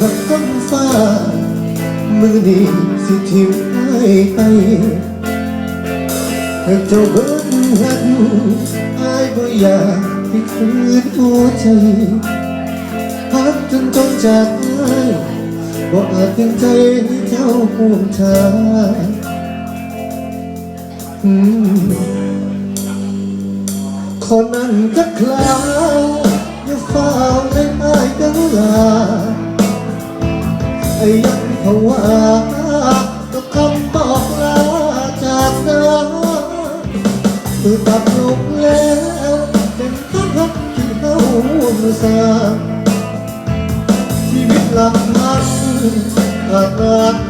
หักกำฟ้า มือนี้สิทิมไอ้ไปถ้าเจ้าเบิ่งหักไอ้บ่อยากให้คืนหัวใจพักจนจนจากไอ้บ่อาจเป็นใจให้เจ้าห่วงชาอืมคนนั้นจะคลาวอย่าเฝ้าในอายดังลาไอ้ ยังภาวะกับคำบอกลาจากน้าคือตัดลงแล้วเป็นทั้งรักที่เฮามือสร้างชีวิตหลังมันขาจ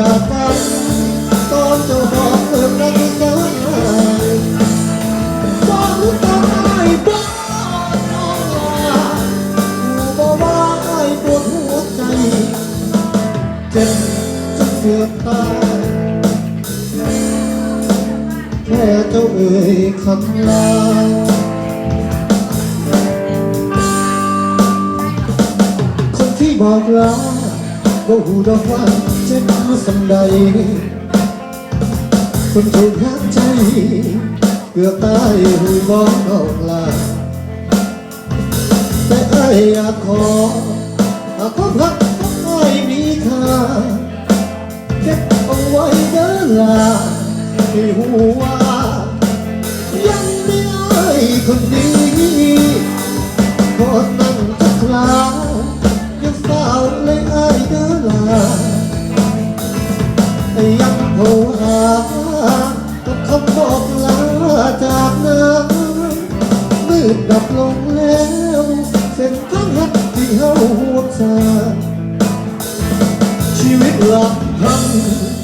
จากกันตอนเจ้าบอกเลิกรัก เกือบตายหูบอกออกลาแต่ไอ้อยากขอหากพักของไอ้มีค่าเก็บเอาไว้เด้อลาให้หูว่ายังมีไอ้คนนี้คนนั่งทักลายังเฝ้าเลยไอายเดินลาำมืดดับลงแล้วเส้นทางหักที่เฮาห่วงสาชีวิตหลักทั้ง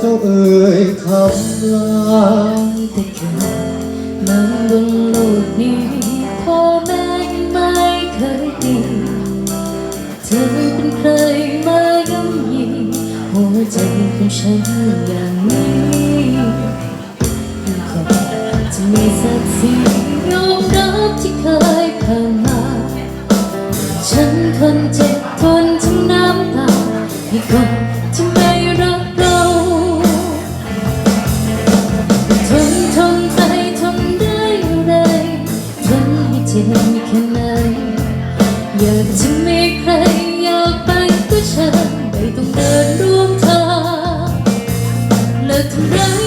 เจ้าเอ่ยคำลาแต่เกิดมาบนโลกนี้พ่อแม่ยังไม่เคยดีเธอเป็นใครมาย่ำยีหัวใจของฉันอย่างนี้จะมีสักสียอมรับที่เคยผ่านมา ฉันทนเจ็บทนทั้งน้ำตาให้คน ต้องเดินร่วมทางเลิกทำร้าย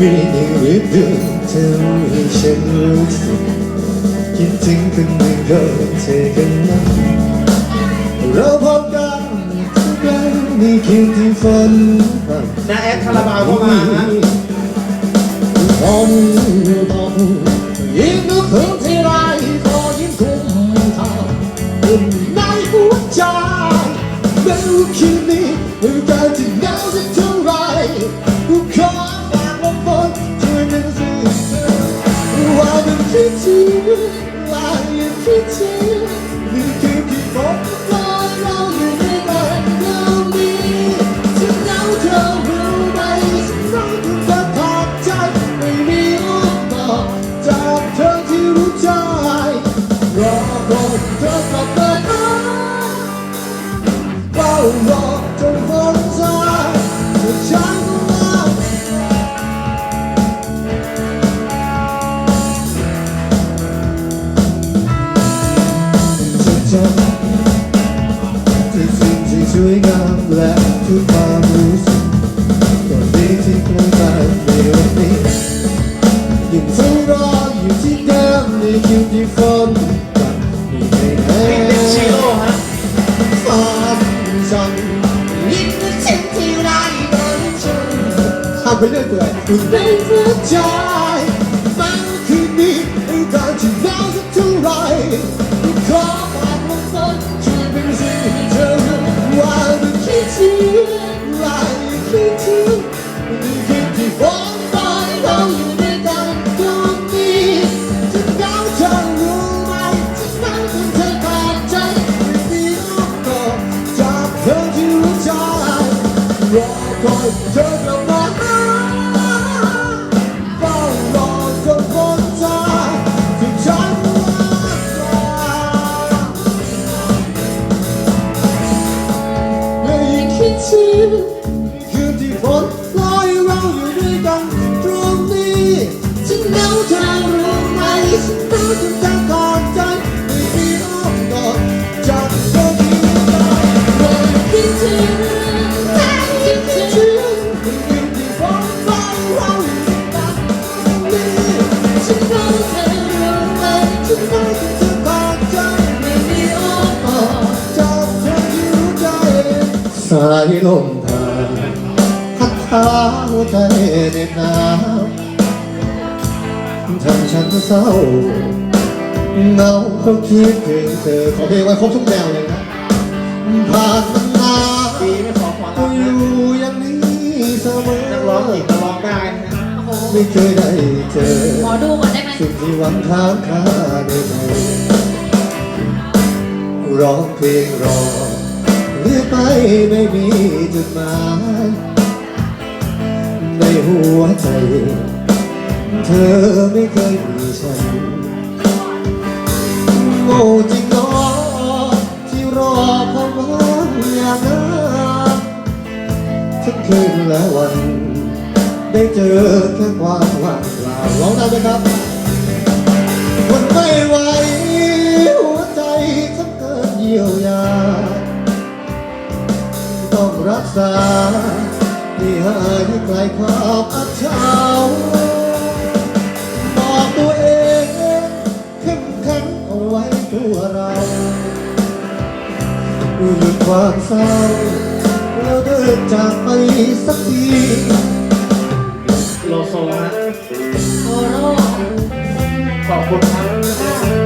มีอย่างฤดูเธอให้ฉันรู้สึกคิดถึงคนหนึ่งก็เธอกันนะเราพบกันทุกครั้งในคืนที่ฝนตกนะแอดคาราบาวเข้ามานะตองตอนยิ่งนึกถึง pretty, why you pretty? with the joy. ้าหัวใจเด็บหนาวทำฉันเศร้าเงาเขาคิดถึงเธอขอเพลงไว้ครบทุกแนวเลยนะผ่านมันมาดีไม่ขอขอรับนะอยู่อย่างนี้เสมอนักร้องหญิงก็ร้องได้ไม่เคยได้เจอหมอดูก่อนได้ไหมสิ่งที่หวังทางค่าได้ไหมร้องเพลงรอเรือไปไม่มีจุดหมาย หัวใจ เธอไม่เคยมีฉันโง่จริงรอที่รอความรักอย่างนั้นทุกคืนและวัน ได้เจอแค่ความว่างเปล่าร้องได้ไหมครับมันไม่ไหวหัวใจทั้งเกินเยียวยาต้องรักษา ที่หายไกลความอับเฉาบอกตัวเองเข้มแข็งเอาไว้ตัวเราหยุดความเศร้าแล้วเดินจากไปสักทีโลโซนะขอบคุณครับ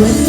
with